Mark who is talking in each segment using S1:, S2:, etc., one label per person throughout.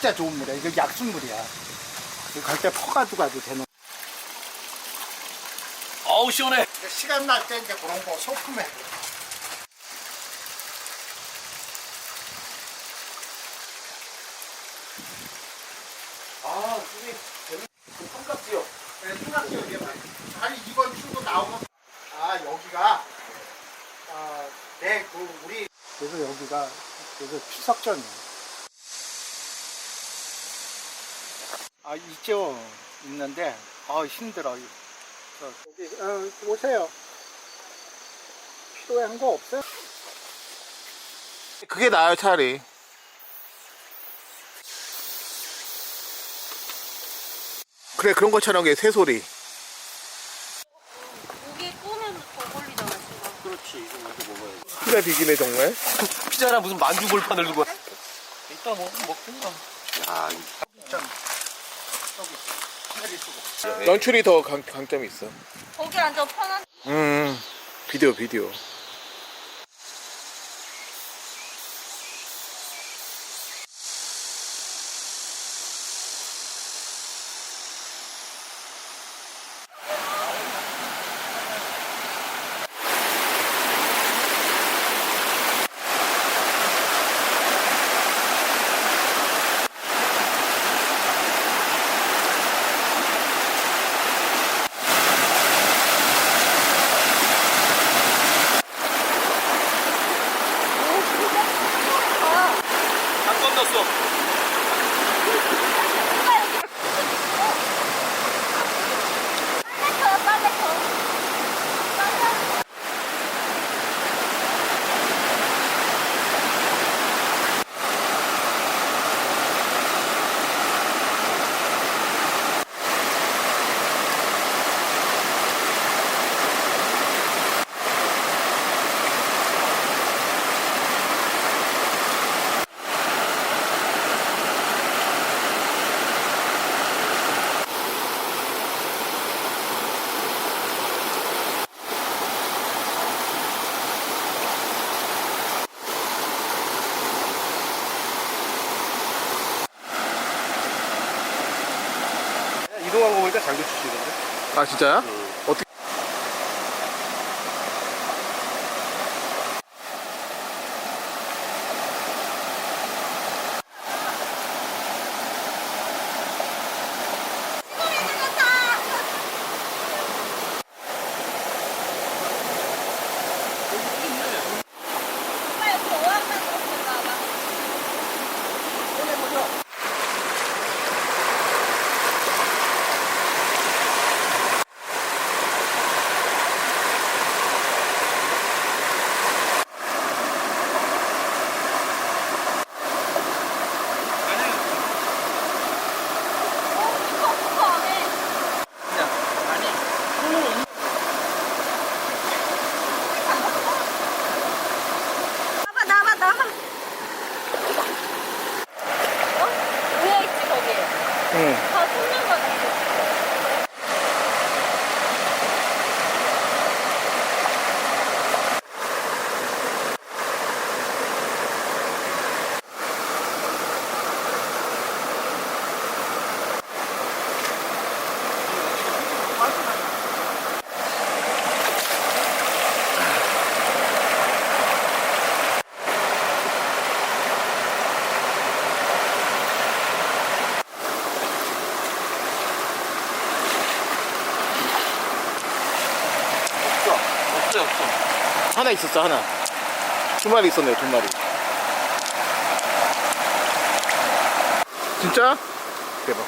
S1: 진짜 좋은 물이야. 이거 약수물이야. 이거 갈때 퍼가지고 가도 되는.
S2: 어우 시원해.
S1: 시간 날 때 이제 그런 거 소품해.
S2: 아 이게 삼각지요.
S1: 네. 아니 출구 나오면 아 여기가 아내그 우리 그래서 여기가 그래서 추석 전이야. 아 있죠 있는데 아 힘들어. 저 여기 어, 오세요. 필요한 거 없어요?
S3: 그게 나아요 차라리 그래 그런 것처럼 게 새소리
S4: 고기 구우면 더 걸리잖아 지금.
S2: 그렇지 이거 먼저 먹어야지.
S3: 피자 비기네 정말
S2: 피자랑 무슨 만주 골판을 두고. 이따 뭐 먹든가.
S1: 야하 늘이 쓰고.
S3: 연출이 더 강, 강점이 있어
S4: 거기 앉아 편한.
S3: 음 비디오 비디오
S2: 장교 출신인데.
S3: 아 진짜야? 어떻게
S4: 오빠 여기 오한만 들어볼까 봐. 어, 이거 안 해. 나봐 나봐 나봐 어? 뭐야 있지 거기
S3: 응
S4: 다 숨는 거네
S2: 없어. 없어 없어.
S3: 하나 있었어 하나 두 마리 있었네요 두 마리 진짜? 대박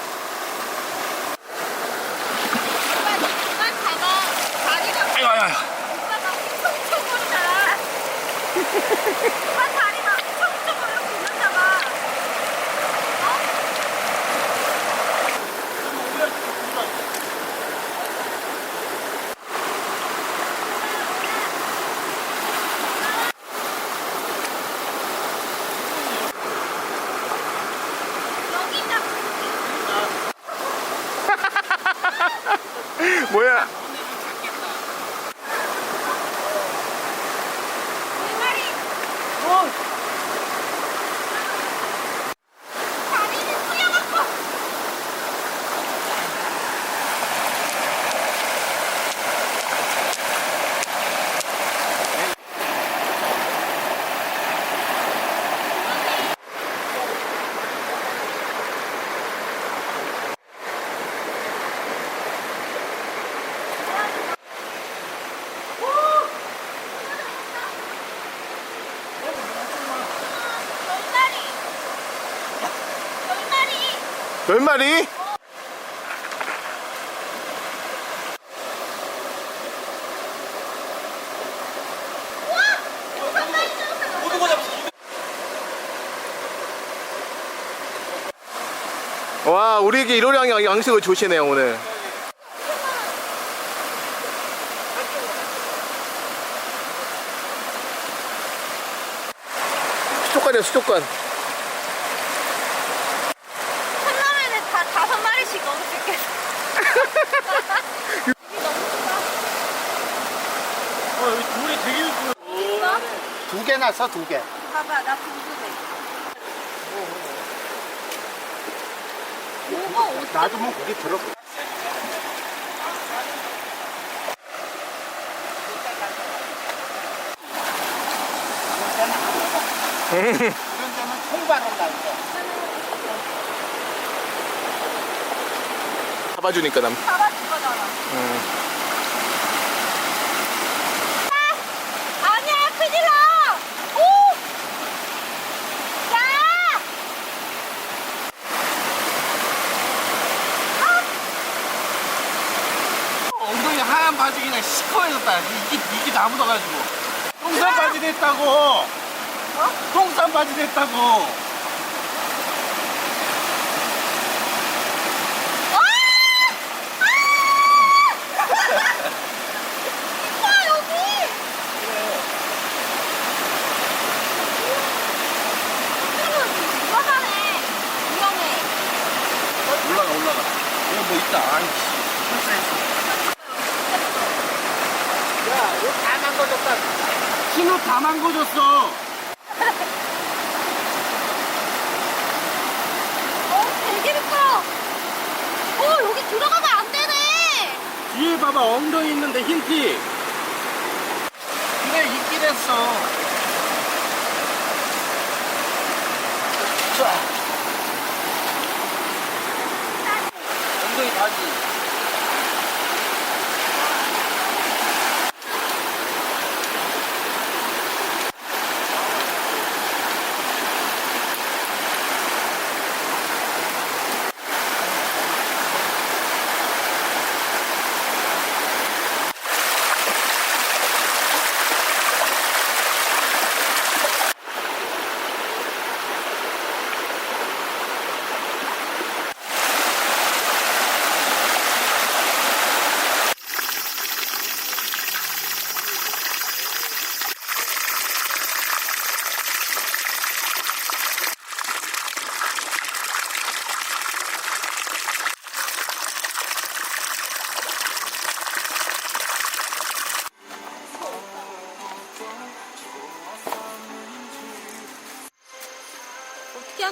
S4: 오빠 그만 잡아 다리가
S2: 아유 아유 아유.
S4: 오빠 막 퉁퉁거리잖아 오빠 다리 막 퉁퉁거려 그만 잡아 여기 있다
S2: 잡았어.
S3: 와 우리에게 일호량 양- 양식을 주시네요 오늘 수족관이야 수족관
S4: 한라면에 다 다섯 마리씩 넘을 수 있겠어. 이게 너무 좋다.
S2: 어, 여기 돌이 되게 예쁘네.
S4: 이거?
S1: 두개 났어 두 개.
S4: 봐봐, 나 궁금해. 뭐가 어디?
S1: 놔두면 고기 들어. 이런 데는 통발을 날려.
S3: 잡아주니까 남
S4: 잡아줄 거잖아.
S3: 음.
S4: 아! 아니야, 큰일 나! 오! 야!
S2: 엉덩이 하얀 바지 그냥 시커해졌다. 이게, 이게 나무져가지고. 똥산 바지 됐다고. 어? 똥산 바지 됐다고.
S4: 아.
S2: 올라가, 올라가. 여기 뭐 있다. 아이씨.
S1: 야, 이거 다 망가졌다.
S2: 신호 다 망가졌어.
S4: 어, 되게 미끄러. 어, 여기 들어가면 안 되네.
S2: 뒤에 봐봐, 엉덩이 있는데 흰 티. 그래, 있긴 했어.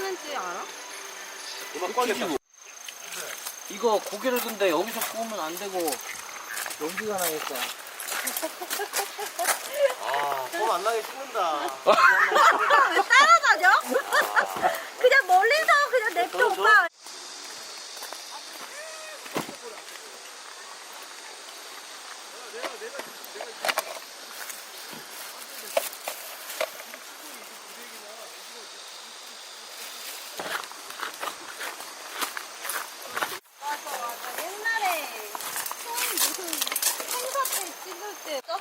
S4: 하는지 알아?
S2: 음악 꺼냈다. 이거 고개를 근데 여기서 구우면 안 되고 연기가 나니까. 아, 손안 나게 찍는다.
S4: 왜 따라다녀? 그냥 멀리서 그냥 냅둬. 오빠. 맞아 맞아 옛날에 처음 무슨 행사 때 찍을 때 써?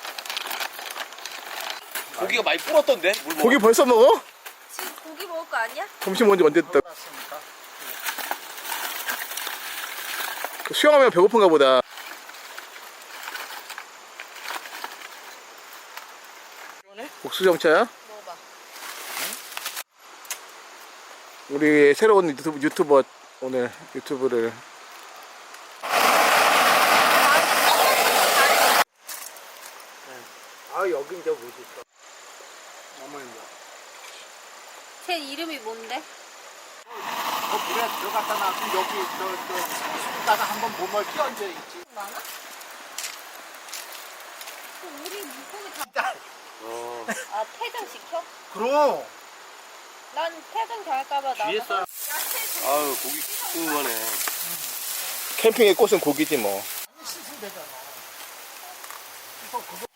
S2: 고기가 많이 불었던데? 물 먹어.
S3: 고기 벌써 먹어?
S4: 지금 고기 먹을 거 아니야?
S3: 점심 먼저 언제 됐다 수영하면 배고픈가 보다 국수정차야?
S4: 먹어봐.
S3: 우리 새로운 유튜브, 유튜버 오늘 유튜브를
S1: 아, 여기 이제 뭐지 있어. 너무 힘들어.
S4: 쟤 이름이 뭔데?
S1: 저 물에 들어갔다 놔두면 여기 저, 저, 숨다가 한번 몸을 끼얹어 있지.
S4: 많아? 우리 물고기 다.
S2: 어.
S4: 아 퇴장 시켜?
S1: 그럼.
S4: 난 퇴장 잘까봐 나.
S2: 뒤에 써.
S4: 야채
S2: 아유, 고기 궁금하네.
S3: 캠핑의 꽃은 고기지 뭐
S1: 씻으면 되잖아. 그래서 그거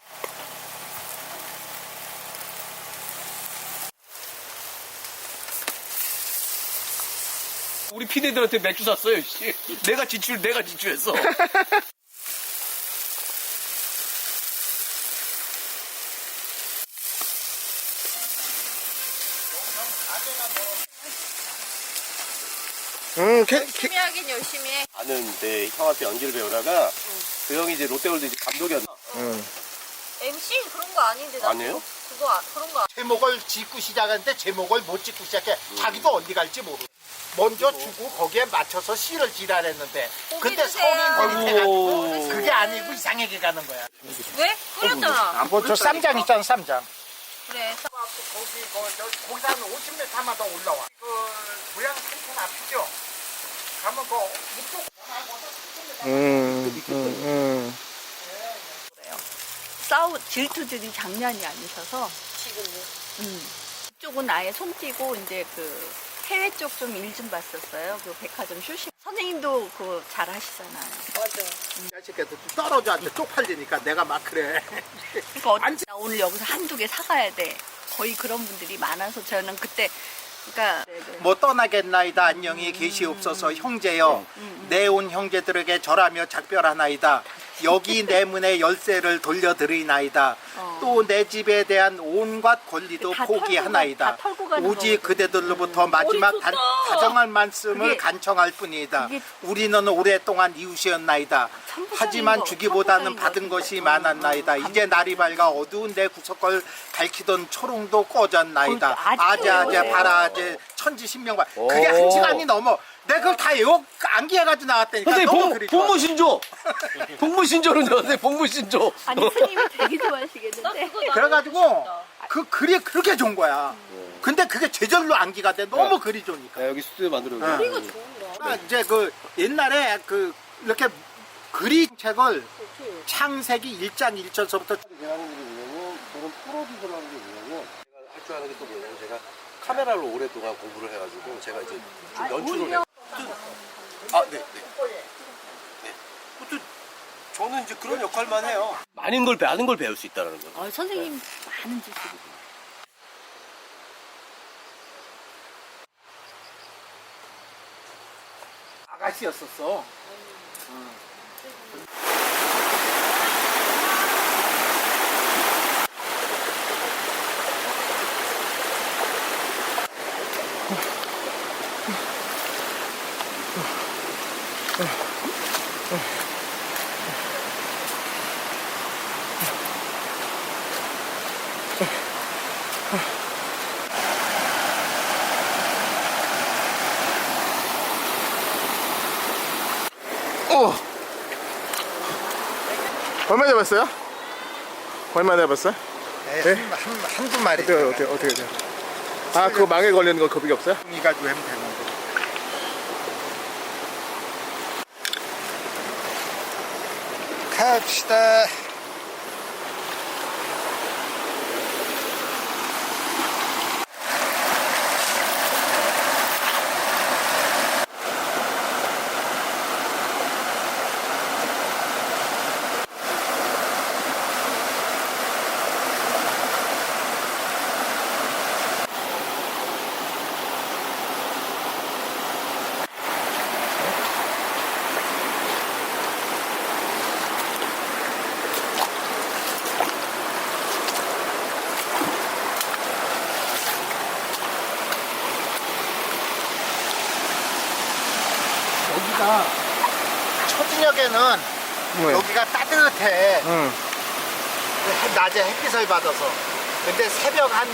S5: 우리 피디들한테 맥주 샀어요, 씨. 내가 지출, 내가 지출했어.
S3: 음, 캐, 캐,
S4: 열심히 하긴 열심히 해.
S5: 아는 내 형한테 연기를 배우다가 그 형이 이제 롯데월드 이제 감독이었나?
S3: 음.
S4: MC 그런 거 아닌데 나
S5: 아니에요?
S4: 그거 아- 그런 거 아-
S1: 제목을 짓고 시작하는데 제목을 못 짓고 시작해. 자기도 어디 갈지 모르. 먼저 주고 거기에 맞춰서 시를 지랄했는데 근데
S4: 드세요.
S1: 성인들이 돼가지고. 그게 아니고 이상하게 가는 거야.
S4: 왜? 끓였잖아.
S1: 저 쌈장 있잖아 쌈장.
S4: 그래.
S1: 거기 거, 저, 거기서 한 50m만 더 올라와. 그 고향 산천 앞이죠. 가면 그 이쪽
S3: 음, 음, 음.
S6: 싸우 질투들이 장난이 아니셔서
S4: 지금요.
S6: 음. 이쪽은 아예 손 띄고 이제 그 해외 쪽 좀 일 좀 봤었어요. 그 백화점 출신 선생님도 그거 잘 하시잖아요.
S4: 맞아.
S1: 자식애들 떨어져 앉아 쪽팔리니까 내가 막 그래.
S6: 그러니까 어나 오늘 여기서 한두 개 사가야 돼. 거의 그런 분들이 많아서 저는 그때 그러니까 네, 네.
S1: 뭐 떠나겠나이다 안녕히 계시옵소서 형제여 내온 형제들에게 절하며 작별하나이다 여기 내 문에 열쇠를 돌려드리나이다
S6: 어.
S1: 또 내 집에 대한 온갖 권리도
S6: 다
S1: 포기하나이다
S6: 털고 가- 다 털고 가는
S1: 오직
S6: 거거든.
S1: 그대들로부터 마지막
S4: 머리
S1: 단,
S4: 좋다.
S1: 다정한 말씀을
S6: 그게-
S1: 간청할 뿐이다
S6: 그게-
S1: 우리는 오랫동안 이웃이었나이다
S6: 천부장인
S1: 하지만
S6: 거,
S1: 주기보다는
S6: 천부장인
S1: 받은
S6: 거
S1: 것이
S6: 같아.
S1: 많았나이다
S6: 어,
S1: 이제 날이 밝아 어두운 내 구석을 밝히던 초롱도 꺼졌나이다
S6: 아직도
S1: 아재 아재. 바라제 천지 신명과 그게
S5: 오.
S1: 한 시간이 넘어 내가 그걸 다 외워 암기해가지고 나왔다니까
S5: 선생님,
S1: 너무 그리 좋아
S5: 복무신조! 복무신조는 선생님, 복무신조!
S6: 아니 스님이 되게 좋아하시겠는데.
S1: 그래가지고 그 글이 그렇게 좋은 거야 근데 그게 제절로 암기가 돼 너무 글이 좋으니까
S5: 야, 여기 스튜디오 만들어.
S1: 응.
S4: 이거 좋은가?
S1: 아, 이제 그 옛날에 그 이렇게 그리 책을 창세기 1장 1절서부터
S5: 하는 게 뭐냐면, 저는 프로듀서라는 게 뭐냐면, 제가 할 줄 아는 게 또 뭐냐면, 제가 카메라로 오랫동안 공부를 해가지고, 제가 이제 좀 연출을 해요. 아, 네, 네. 네. 또 저는 이제 그런 역할만 해요. 많은 걸, 많은 걸 배울 수 있다는 거.
S6: 어, 선생님 많은 지식이.
S1: 아가씨였었어
S3: 어. 얼마 잡았어요? 얼마 잡았어요?
S1: 네, 한, 한, 한두 마리
S3: 어떻게, 어떻게, 어떻게 돼요? 아, 그거 망에 걸리는 거 겁이 없어요?
S1: 이 가지고 하면 되는 거 갑시다 여기가 초저녁에는
S3: 왜?
S1: 여기가 따뜻해
S3: 응.
S1: 해- 낮에 햇빛을 받아서 근데 새벽 한,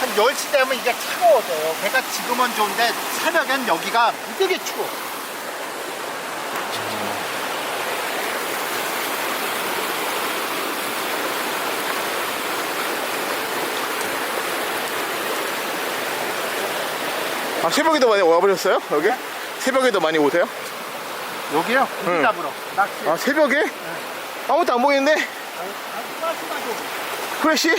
S1: 한 10시 되면 이게 차가워져요 배가 지금은 좋은데 새벽엔 여기가 되게 추워
S3: 아, 새벽에도 많이 와보셨어요? 여기? 새벽에도 많이 오세요?
S1: 여기요? 고기
S3: 응.
S1: 잡으러 낚시
S3: 아, 새벽에? 아무것도 안 보이는데? 프레쉬?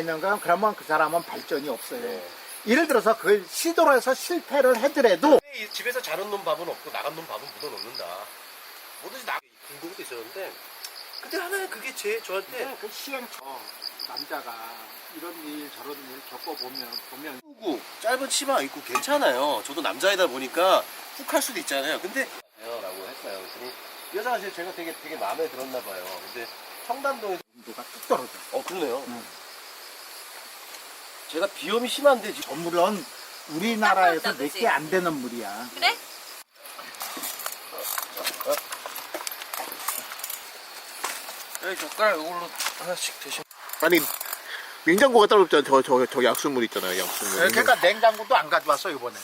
S1: 매는가 그러면 그 사람은 발전이 없어요.
S5: 네.
S1: 예를 들어서 그걸 시도를 해서 실패를 하더라도
S5: 이 집에서 자는 놈 밥은 없고 나간 놈 밥은 묻어 놓는다. 뭐든지 나 궁금도 있었는데 근데 하나 그게 제 저한테
S1: 그 시행처 남자가 이런 일 저런 일 겪어보면 보면
S5: 후고 짧은 치마 입고 괜찮아요. 저도 남자이다 보니까 훅 할 수도 있잖아요. 근데 라고 했어요. 그랬더니 이 여자가 제- 제가 되게 되게 마음에 들었나 봐요. 근데 청담동에서
S1: 온도가 뚝 떨어져.
S5: 어 그러네요.
S1: 음.
S5: 제가 비염이 심한데 지금
S1: 저 물은 우리나라에서 딱몇
S6: 그지?
S1: 개안 되는 물이야.
S6: 그래?
S2: 여기 젓가락 이걸로 하나씩 드시면.
S3: 아니 냉장고가 따로 없잖아 저 저 저 약수물 있잖아요 약수물
S1: 그러니까 냉장고도 안 가져왔어 이번에.